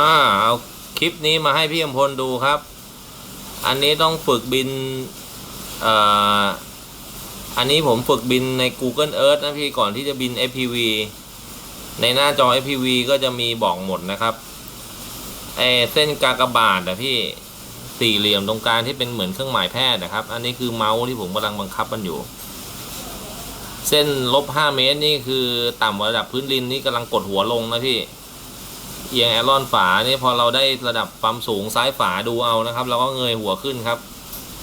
อ่าเอาคลิปนี้มาให้พี่อมพลดูครับ อันนี้ต้องฝึกบินเอ่ออันนี้ผมฝึกบินใน Google Earth นะพี่ก่อนที่จะบิน FPV ในหน้าจอ FPV ก็จะมีบอกหมดนะครับไอเส้นกากบาทนะพี่สี่เหลี่ยมตรงกลางที่เป็นเหมือนเครื่องหมายแพทย์นะครับ อันนี้คือเมาส์ที่ผมกำลังบังคับมันอยู่ เส้นลบห้าเมตรนี่คือต่ำกว่าระดับพื้นดินนี่กำลังกดหัวลงนะพี่ อียงแอรอนฝานี่พอเราได้ระดับความสูงซ้ายฝาดูเอานะครับเราก็เงยหัวขึ้นครับ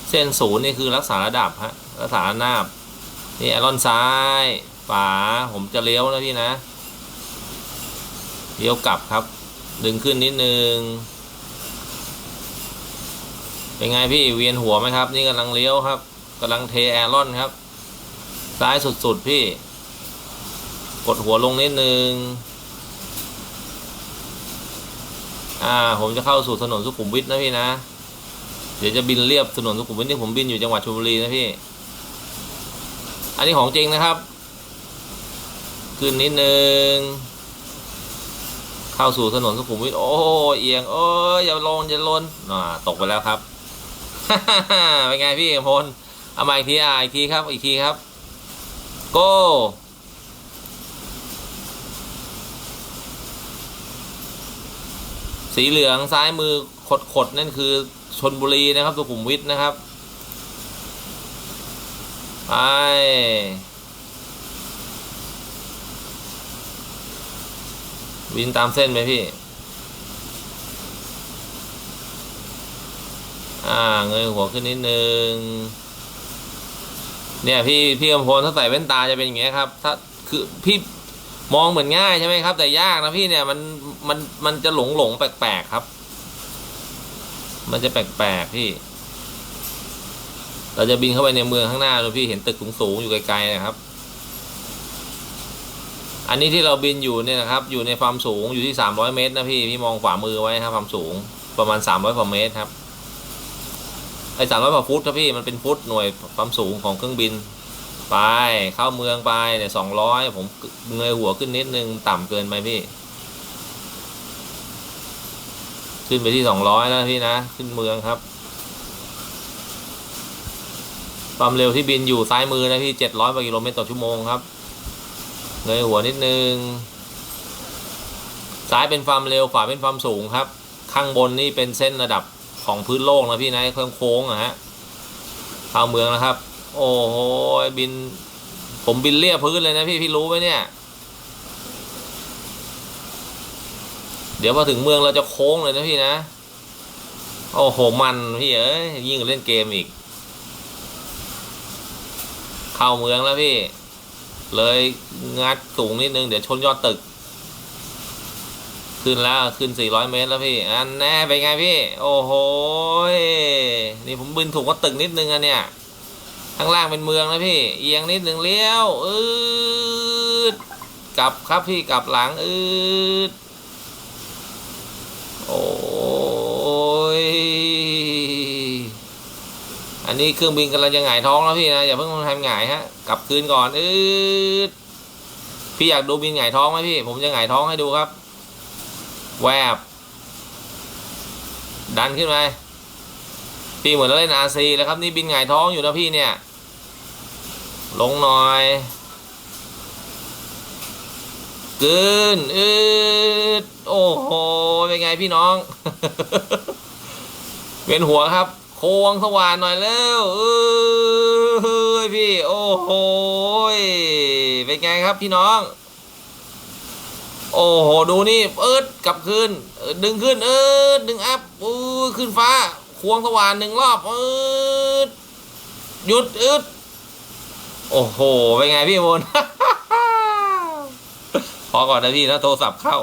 เส้นศูนย์นี่คือรักษาระดับฮะรักษาระนาบนี่แอรอนซ้ายฝาผมจะเลี้ยวนะพี่นะเลี้ยวกลับครับ ดึงขึ้นนิดนึงเป็นไงพี่เวียนหัวไหมครับ นี่กำลังเลี้ยวครับกำลังเทแอรอนครับ ซ้ายสุดๆพี่ กดหัวลงนิดนึง อ่า ผมจะเข้าสู่ถนนสุขุมวิทนะพี่นะ เดี๋ยวจะบินเรียบถนนสุขุมวิทที่ผมบินอยู่จังหวัดชลบุรีนะพี่ อันนี้ของจริงนะครับ ขึ้นนิดนึง เข้าสู่ถนนสุขุมวิท โอ้เอียง โอ้ยอย่าลงอย่าลนอ่าตกไปแล้วครับเป็นไงพี่กพลเอามาอีกทีอ่าอีกทีครับ อีกทีครับโสีเหลืองซ้ายมือขดขดๆนั่นคือชนบุรีนะครับสุขุมวิทนะครับไปวินตามเส้นไหมพี่ อ่า เงยหัวขึ้นนิดนึง เนี่ยพี่พี่กำพลถ้าใส่แว่นตาจะเป็นอย่างเงี้ยครับ ถ้าคือพี่มองเหมือนง่ายใช่ไหมครับ แต่ยากนะพี่เนี่ยมัน มันมันจะหลงหลงแปลกๆครับ มันจะแปลกๆพี่ เราจะบินเข้าไปในเมืองข้างหน้าดูพี่เห็นตึกสูงๆอยู่ไกลๆนะครับ อันนี้ที่เราบินอยู่เนี่ยนะครับ อยู่ในความสูงอยู่ที่สามร้อยเมตรนะพี่พี่มองขวามือไว้ครับความสูงประมาณสามร้อยกว่าเมตรครับไอ้สามร้อยกว่าฟุตครับพี่มันเป็นฟุตหน่วยความสูงของเครื่องบินไปเข้าเมืองไปเนี่ยสองร้อยผมเงยหัวขึ้นนิดนึง ต่ำเกินไปพี่ ขึ้นไปที่สองร้อยแล้วพี่นะ ขึ้นเมืองครับ ความเร็วที่บินอยู่ซ้ายมือนะพี่เจ็ดร้อยกิโลเมตรต่อชั่วโมงครับเงยหัวนิดนึง ซ้ายเป็นความเร็วขวาเป็นความสูงครับ ข้างบนนี่เป็นเส้นระดับของพื้นโลกนะพี่นะโค้งๆอะฮะเข้าเมืองนะครับ โอ้โหบิน ผมบินเรียพื้นเลยนะพี่พี่รู้ไหมเนี่ย เดี๋ยวพอถึงเมืองเราจะโค้งเลยนะพี่นะ โอ้โหมันพี่เอ้ยยิ่งเล่นเกมอีก เข้าเมืองแล้วพี่ เลยงัดสูงนิดนึงเดี๋ยวชนยอดตึก ขึ้นแล้วขึ้น 400 เมตรแล้วพี่ อันแน่เป็นไงพี่ โอ้โหยนี่ผมบินถูกว่าตึกนิดนึงอะเนี่ยข้างล่างเป็นเมืองนะพี่ เอียงนิดหนึ่งเลี้ยวอืดกลับครับพี่กลับหลังอืด โอ้ย อันนี้เครื่องบินกำลังจะหงายท้องแล้วพี่นะ อย่าเพิ่งทำหงายฮะ กลับคืนก่อนอืดพี่อยากดูบินหงายท้องไหมพี่ ผมจะหงายท้องให้ดูครับ แวบ ดันขึ้นไปพี่เหมือนเราเล่นอาซีแล้วครับ นี่บินหงายท้องอยู่นะพี่เนี่ย ลงหน่อย กึนอืดโอ้โห เป็นไงพี่น้องเวียนหัวครับ โค้งสว่านหน่อยแล้วเอ้ยพี่ โอ้โห เป็นไงครับพี่น้อง โอ้โห ดูนี่เอิดกลับคืนดึงขึ้น เอิดดึงอัพอู้ขึ้นฟ้า ควงสว่านหนึ่งรอบเอิดหยุดอึดโอ้โห เป็นไงพี่มน พอก่อนนะพี่นะโทรศัพท์เข้า